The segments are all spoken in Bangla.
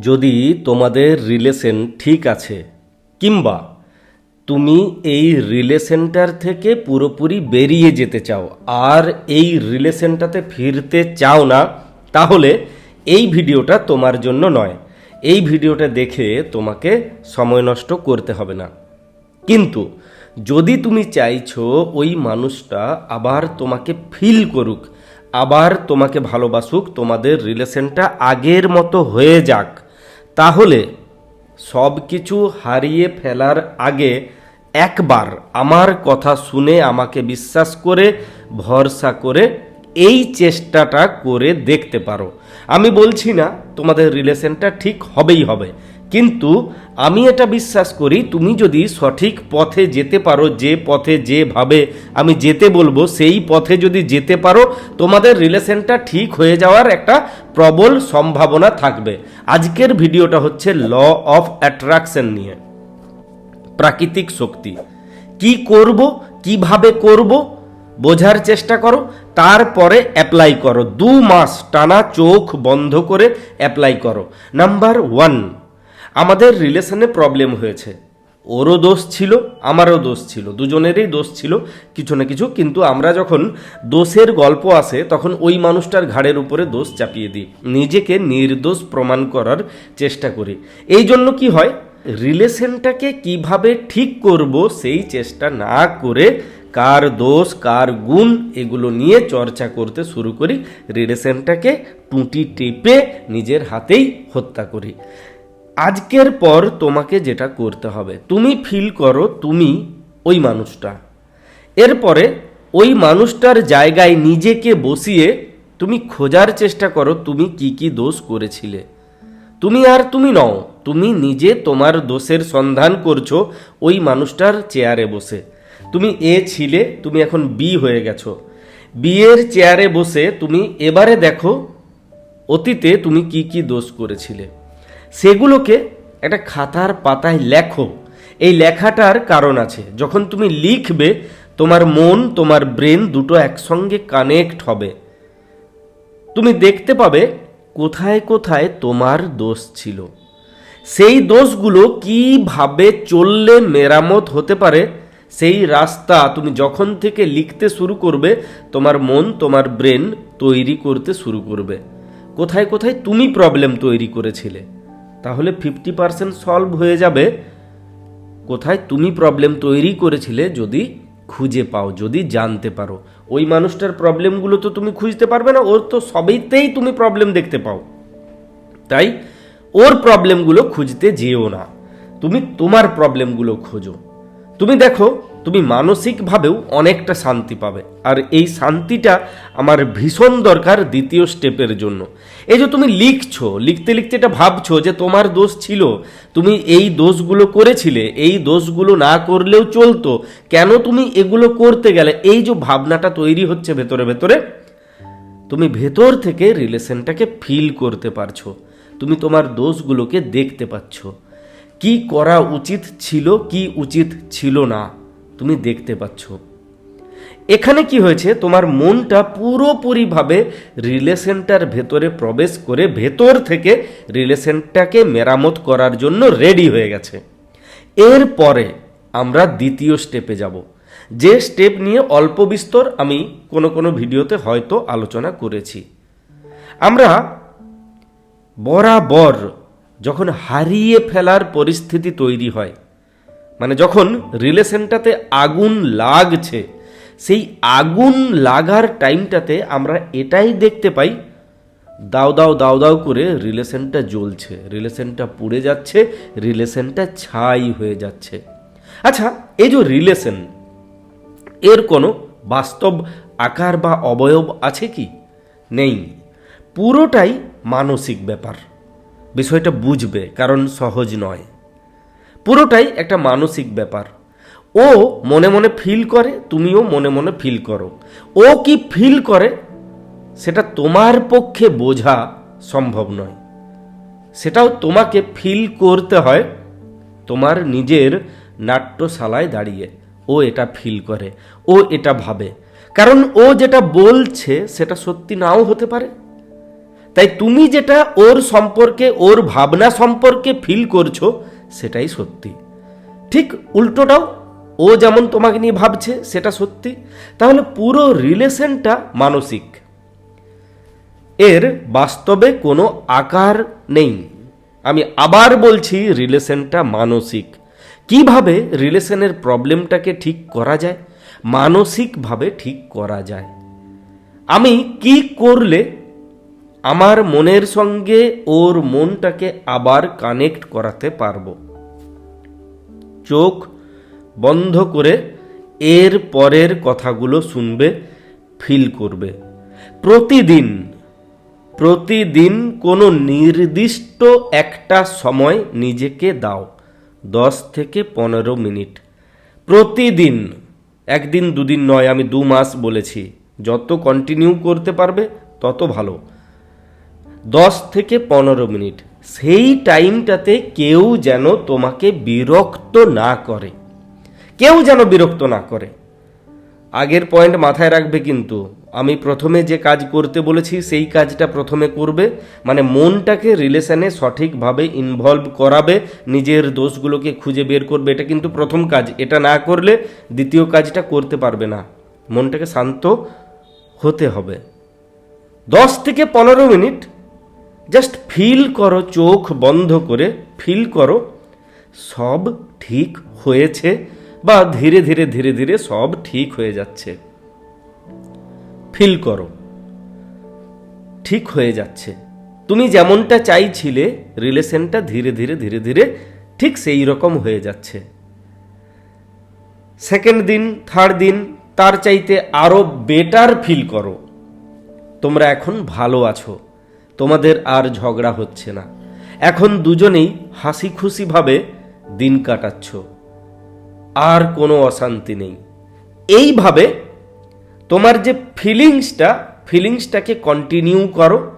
যদি তোমাদের রিলেশন ঠিক আছে, কিংবা তুমি এই রিলেশনটার থেকে পুরোপুরি বেরিয়ে যেতে চাও আর এই রিলেশনটাতে ফিরতে চাও না, তাহলে এই ভিডিওটা তোমার জন্য নয়। এই ভিডিওটা দেখে তোমাকে সময় নষ্ট করতে হবে না। কিন্তু যদি তুমি চাইছো ওই মানুষটা আবার তোমাকে ফিল করুক আবার তোমাকে ভালোবাসুক, তোমাদের রিলেশনটা আগের মতো হয়ে যাক। তাহলে সব কিছু হারিয়ে ফেলার আগে একবার আমার কথা শুনে, আমাকে বিশ্বাস করে, ভরসা করে এই চেষ্টাটা করে দেখতে পারো। আমি বলছি না তোমাদের রিলেশনটা ঠিক হবেই হবে। কিন্তু আমি এটা বিশ্বাস করি, তুমি যদি সঠিক পথে যেতে পারো, যে পথে যেভাবে আমি যেতে বলব, সেই পথে যদি যেতে পারো, তোমাদের রিলেশনটা ঠিক হয়ে যাওয়ার একটা প্রবল সম্ভাবনা থাকবে। আজকের ভিডিওটা হচ্ছে ল অফ অ্যাট্রাকশন নিয়ে। প্রাকৃতিক শক্তি। কি করব, কীভাবে করব, বোঝার চেষ্টা করো, তারপরে অ্যাপ্লাই করো। দু মাস টানা চোখ বন্ধ করে অ্যাপ্লাই করো। নাম্বার ওয়ান আমাদের রিলেশনে প্রবলেম হয়েছে। ওরও দোষ ছিল, আমারও দোষ ছিল, দুজনেরই দোষ ছিল কিছু না কিছু, কিন্তু আমরা যখন দোষের গল্প আসে, তখন ওই মানুষটার ঘাড়ের উপরে দোষ চাপিয়ে দিই। নিজেকে নির্দোষ প্রমাণ করার চেষ্টা করি। এই জন্য কি হয়? রিলেশনটাকে কীভাবে ঠিক করব, সেই চেষ্টা না করে কার দোষ, কার গুণ, এগুলো নিয়ে চর্চা করতে শুরু করি। রিলেশনটাকে টুটি টেপে নিজের হাতেই হত্যা করি। আজকের পর তোমাকে যেটা করতে হবে, তুমি ফিল করো তুমি ওই মানুষটা। এরপরে ওই মানুষটার জায়গায় নিজেকে বসিয়ে তুমি খোঁজার চেষ্টা করো তুমি কি কি দোষ করেছিলে। তুমি আর তুমি নও, তুমি নিজে তোমার দোষের সন্ধান করছ ওই মানুষটার চেয়ারে বসে। তুমি এ ছিলে, তুমি এখন বি হয়ে গেছো। বিয়ের চেয়ারে বসে তুমি এবারে দেখো অতীতে তুমি কি কি দোষ করেছিলে। সেগুলোকে একটা খাতার পাতায় লেখো। এই লেখাটার কারণ আছে। যখন তুমি লিখবে, তোমার মন, তোমার ব্রেন দুটো একসঙ্গে কানেক্ট হবে। তুমি দেখতে পাবে কোথায় কোথায় তোমার দোষ ছিল। সেই দোষগুলো কীভাবে চললে মেরামত হতে পারে, সেই রাস্তা তুমি যখন থেকে লিখতে শুরু করবে, তোমার মন, তোমার ব্রেন তৈরি করতে শুরু করবে। কোথায় কোথায় তুমি প্রবলেম তৈরি করেছিলে। তাহলে ফিফটি পার্সেন্ট সলভ হয়ে যাবে। কোথায়? তুমি প্রবলেম তৈরি করেছিলে যদি খুঁজে পাও, যদি জানতে পারো। ওই মানুষটার প্রবলেমগুলো তো তুমি খুঁজতে পারবে না, ওর তো সবেতেই তুমি প্রবলেম দেখতে পাও। তাই ওর প্রবলেমগুলো খুঁজতে যেও না। তুমি তোমার প্রবলেমগুলো খোঁজো। তুমি দেখো তুমি মানসিকভাবেও অনেকটা শান্তি পাবে। আর এই শান্তিটা আমার ভীষণ দরকার দ্বিতীয় স্টেপের জন্য। এই যে তুমি লিখছো, লিখতে লিখতে এটা ভাবছ যে তোমার দোষ ছিল, তুমি এই দোষগুলো করেছিলে, এই দোষগুলো না করলেও চলতো, কেন তুমি এগুলো করতে গেলে? এই যে ভাবনাটা তৈরি হচ্ছে ভেতরে ভেতরে, তুমি ভেতর থেকে রিলেশনটাকে ফিল করতে পারছ, তুমি তোমার দোষগুলোকে দেখতে পাচ্ছ। কি করা উচিত ছিল, কি উচিত ছিল না? তুমি দেখতে পাচ্ছ। এখানে কি হয়েছে? তোমার মনটা পুরোপুরিভাবে রিলেশনটার ভেতরে প্রবেশ করে ভেতর থেকে রিলেশনটাকে মেরামত করার জন্য রেডি হয়ে গেছে। এরপরে আমরা দ্বিতীয় স্টেপে যাব। যে স্টেপ নিয়ে অল্প বিস্তর আমি কোনো কোনো ভিডিওতে হয়তো আলোচনা করেছি। আমরা বরাবর যখন হারিয়ে ফেলার পরিস্থিতি তৈরি হয় মানে যখন রিলেশনটাতে আগুন লাগছে, সেই আগুন লাগার টাইমটাতে আমরা এটাই দেখতে পাই, দাও দাও দাও দাও করে রিলেশনটা জ্বলছে, রিলেশনটা পুড়ে যাচ্ছে, রিলেশনটা ছাই হয়ে যাচ্ছে। আচ্ছা এই যে রিলেশন, এর কোনো বাস্তব আকার বা অবয়ব আছে কি? নেই। পুরোটাই মানসিক ব্যাপার। বিষয়টা বুঝবে, কারণ সহজ নয়। পুরোটাই একটা মানসিক ব্যাপার। ও মনে মনে ফিল করে, তুমিও মনে মনে ফিল করো। ও কি ফিল করে, সেটা তোমার পক্ষে বোঝা সম্ভব নয়। সেটাও তোমাকে ফিল করতে হয়, তোমার নিজের নাট্যশালায় দাঁড়িয়ে। ও এটা ফিল করে, ও এটা ভাবে। কারণ ও যেটা বলছে, সেটা সত্যি নাও হতে পারে। তাই তুমি যেটা ওর সম্পর্কে, ওর ভাবনা সম্পর্কে ফিল করছ সেটাই সত্যি। ঠিক উল্টোটাও, ও যেমন তোমাকে নিয়ে ভাবছে, সেটা সত্যি। তাহলে পুরো রিলেশনটা মানসিক। এর বাস্তবে কোনো আকার নেই। আমি আবার বলছি, রিলেশনটা মানসিক। কীভাবে রিলেশনের প্রবলেমটাকে ঠিক করা যায়? মানসিকভাবে ঠিক করা যায়। আমি কি করলে আমার মনের সঙ্গে ওর মনটাকে আবার কানেক্ট করাতে পারব। চোখ বন্ধ করে এর পরের কথাগুলো শুনবে, ফিল করবে। প্রতিদিন প্রতিদিন কোনো নির্দিষ্ট একটা সময় নিজেকে দাও, দশ থেকে পনেরো মিনিট। প্রতিদিন, একদিন, দুদিন নয়, আমি দু মাস বলেছি, যত কন্টিনিউ করতে পারবে, তত ভালো। দশ থেকে পনেরো মিনিট। সেই টাইমটাতে কেউ যেন তোমাকে বিরক্ত না করে। কেউ যেন বিরক্ত না করে। আগের পয়েন্ট মাথায় রাখবে কিন্তু, আমি প্রথমে যে কাজ করতে বলেছি, সেই কাজটা প্রথমে করবে। মানে মনটাকে রিলেশনে সঠিকভাবে ইনভলভ করাবে, নিজের দোষগুলোকে খুঁজে বের করবে। এটা কিন্তু প্রথম কাজ। এটা না করলে দ্বিতীয় কাজটা করতে পারবে না। মনটাকে শান্ত হতে হবে। দশ থেকে পনেরো মিনিট জাস্ট ফিল করো, চোখ বন্ধ করে ফিল করো, সব ঠিক হয়েছে বা ধীরে ধীরে ধীরে ধীরে সব ঠিক হয়ে যাচ্ছে। ফিল করো, ঠিক হয়ে যাচ্ছে। তুমি যেমনটা চাইছিলে, রিলেশনটা ধীরে ধীরে ধীরে ধীরে ঠিক সেই রকম হয়ে যাচ্ছে। সেকেন্ড দিন থার্ড দিন, তার চাইতে আরও বেটার ফিল করো। তোমরা এখন ভালো আছো। তোমাদের আর ঝগড়া হচ্ছে না। এখন দুজনেই হাসি খুশিভাবে দিন কাটাচ্ছ। আর কোনো অশান্তি নেই। এইভাবে তোমার যে ফিলিংসটা, ফিলিংসটাকে কন্টিনিউ করো।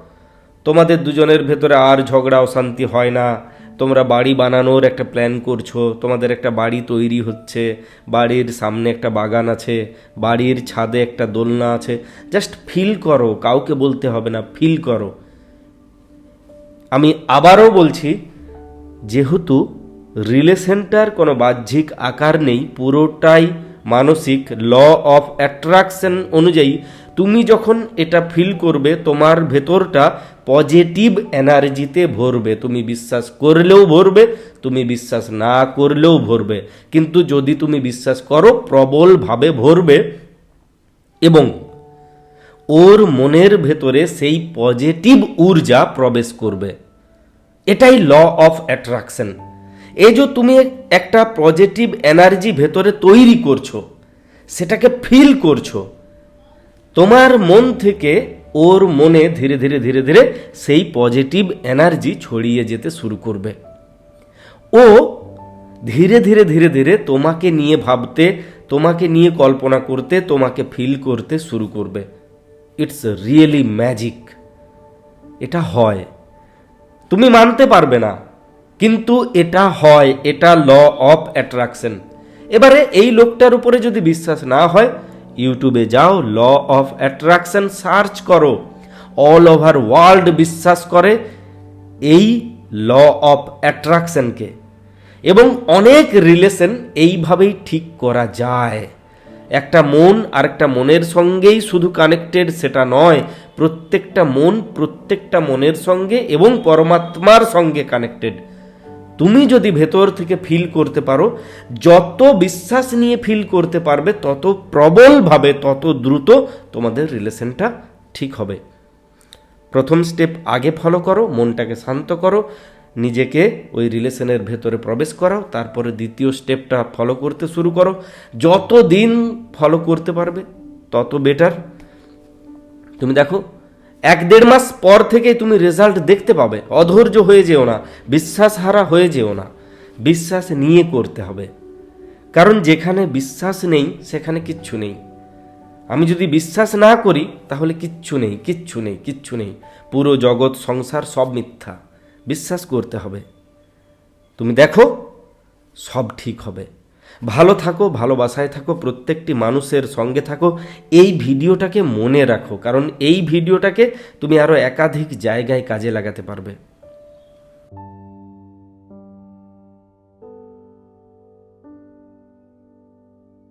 তোমাদের দুজনের ভেতরে আর ঝগড়া, অশান্তি হয় না। তোমরা বাড়ি বানানোর একটা প্ল্যান করছ। তোমাদের একটা বাড়ি তৈরি হচ্ছে। বাড়ির সামনে একটা বাগান আছে। বাড়ির ছাদে একটা দোলনা আছে। জাস্ট ফিল করো। কাউকে বলতে হবে না। ফিল করো। আমি আবারও বলছি, যেহেতু রিলেশনটার কোনো বাহ্যিক আকার নেই, পুরোটাই মানসিক ল অফ অ্যাট্রাকশন অনুযায়ী, তুমি যখন এটা ফিল করবে, তোমার ভেতরটা পজিটিভ এনার্জিতে ভরবে। তুমি বিশ্বাস করলেও ভরবে, তুমি বিশ্বাস না করলেও ভরবে। কিন্তু যদি তুমি বিশ্বাস করো, প্রবলভাবে ভরবে এবং ওর মনের ভেতরে সেই পজিটিভ ঊর্জা প্রবেশ করবে। এটাই ল অফ অ্যাট্রাকশন এই যে তুমি একটা পজিটিভ এনার্জি ভেতরে তৈরি করছ, সেটাকে ফিল করছ, তোমার মন থেকে ওর মনে ধীরে ধীরে ধীরে ধীরে সেই পজিটিভ এনার্জি ছড়িয়ে যেতে শুরু করবে। ও ধীরে ধীরে ধীরে ধীরে তোমাকে নিয়ে ভাবতে, তোমাকে নিয়ে কল্পনা করতে, তোমাকে ফিল করতে শুরু করবে। ইটস রিয়েলি ম্যাজিক এটা হয়। তুমি মানতে পারবে না। কিন্তু এটা হয়, এটা ল অফ অ্যাট্রাকশন এবারে এই লোকটার উপরে যদি বিশ্বাস না হয় ইউটিউবে যাও ল অফ অ্যাট্রাকশন সার্চ করো। অল ওভার ওয়ার্ল্ড বিশ্বাস করে এই ল অফ অ্যাট্রাকশনকে এবং অনেক রিলেশন এইভাবেই ঠিক করা যায়। একটা মন আর একটা মনের সঙ্গেই শুধু কানেক্টেড সেটা নয়, প্রত্যেকটা মন প্রত্যেকটা মনের সঙ্গে এবং পরমাত্মার সঙ্গে কানেক্টেড তুমি যদি ভেতর থেকে ফিল করতে পারো, যত বিশ্বাস নিয়ে ফিল করতে পারবে, তত প্রবলভাবে, তত দ্রুত তোমাদের রিলেশনটা ঠিক হবে। প্রথম স্টেপ আগে ফলো করো, মনটাকে শান্ত করো। নিজেকে ওই রিলেশনের ভেতরে প্রবেশ করাও, তারপরে দ্বিতীয় স্টেপটা ফলো করতে শুরু করো। যত দিন ফলো করতে পারবে, তত বেটার তুমি দেখো, এক দেড় মাস পর থেকে তুমি রেজাল্ট দেখতে পাবে, অধৈর্য হয়ে যেও না বিশ্বাস হারা হয়ে যেও না। বিশ্বাস নিয়ে করতে হবে। কারণ যেখানে বিশ্বাস নেই, সেখানে কিচ্ছু নেই। আমি যদি বিশ্বাস না করি, তাহলে কিচ্ছু নেই কিচ্ছু নেই কিচ্ছু নেই। পুরো জগৎ, সংসার সব মিথ্যা। বিশ্বাস করতে হবে। তুমি দেখো, সব ঠিক হবে। ভালো থাকো, ভালোবাসায় থাকো, প্রত্যেকটি মানুষের সঙ্গে থাকো। এই ভিডিওটাকে মনে রাখো, কারণ এই ভিডিওটাকে তুমি আরও একাধিক জায়গায় কাজে লাগাতে পারবে।